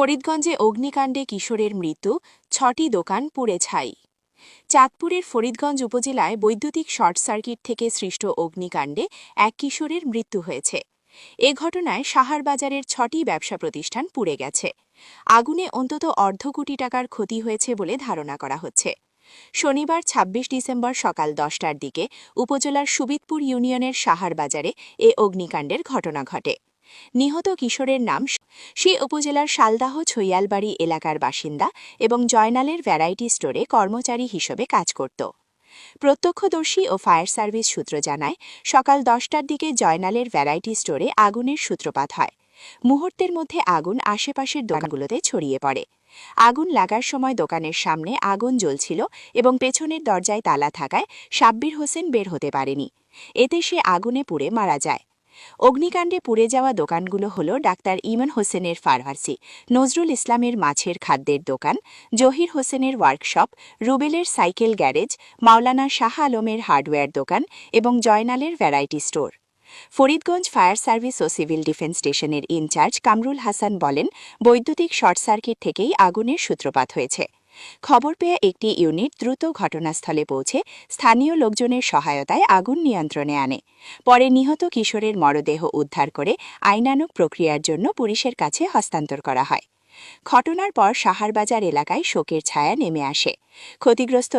ফরিদগঞ্জে অগ্নিকাণ্ডে কিশোরের মৃত্যু, ছটি দোকান পুড়ে ছাই। চাঁদপুরের ফরিদগঞ্জ উপজেলায় বৈদ্যুতিক শর্ট সার্কিট থেকে সৃষ্ট অগ্নিকাণ্ডে এক কিশোরের মৃত্যু হয়েছে। এ ঘটনায় সাহারবাজারের ছটি ব্যবসা প্রতিষ্ঠান পুড়ে গেছে। আগুনে অন্তত অর্ধ কোটি টাকার ক্ষতি হয়েছে বলে ধারণা করা হচ্ছে। শনিবার ২৬ ডিসেম্বর সকাল দশটার দিকে উপজেলার সুবিদপুর ইউনিয়নের সাহারবাজারে এ অগ্নিকাণ্ডের ঘটনা ঘটে। নিহত কিশোরের নাম সে উপজেলার শালদাহ ছৈয়ালবাড়ি এলাকার বাসিন্দা এবং জয়নালের ভ্যারাইটি স্টোরে কর্মচারী হিসেবে কাজ করত। প্রত্যক্ষদর্শী ও ফায়ার সার্ভিস সূত্র জানায়, সকাল দশটার দিকে জয়নালের ভ্যারাইটি স্টোরে আগুনের সূত্রপাত হয়। মুহূর্তের মধ্যে আগুন আশেপাশের দোকানগুলোতে ছড়িয়ে পড়ে। আগুন লাগার সময় দোকানের সামনে আগুন জ্বলছিল এবং পেছনের দরজায় তালা থাকায় সাব্বির হোসেন বের হতে পারেনি। এতে সে আগুনে পুড়ে মারা যায়। অগ্নিকাণ্ডে পুড়ে যাওয়া দোকানগুলো হল ডাক্তার ইমন হোসেনের ফার্মাসি, নজরুল ইসলামের মাছের খাদ্যের দোকান, জহির হোসেনের ওয়ার্কশপ, রুবেলের সাইকেল গ্যারেজ, মাওলানা শাহ আলমের হার্ডওয়্যার দোকান এবং জয়নালের variety store. Faridganj fire service ও সিভিল ডিফেন্স স্টেশনের ইনচার্জ কামরুল হাসান বলেন, বৈদ্যুতিক শর্ট সার্কিট থেকেই আগুনের সূত্রপাত হয়েছে। খবর পেয়ে একটি ইউনিট দ্রুত ঘটনাস্থলে পৌঁছে স্থানীয় লোকজনের সহায়তায় আগুন নিয়ন্ত্রণে আনে। পরে নিহত কিশোরের মরদেহ উদ্ধার করে আইনানুক প্রক্রিয়ার জন্য পুলিশের কাছে হস্তান্তর করা হয়। ঘটনার পর সাহারবাজার এলাকায় শোকের ছায়া নেমে আসে। ক্ষতিগ্রস্ত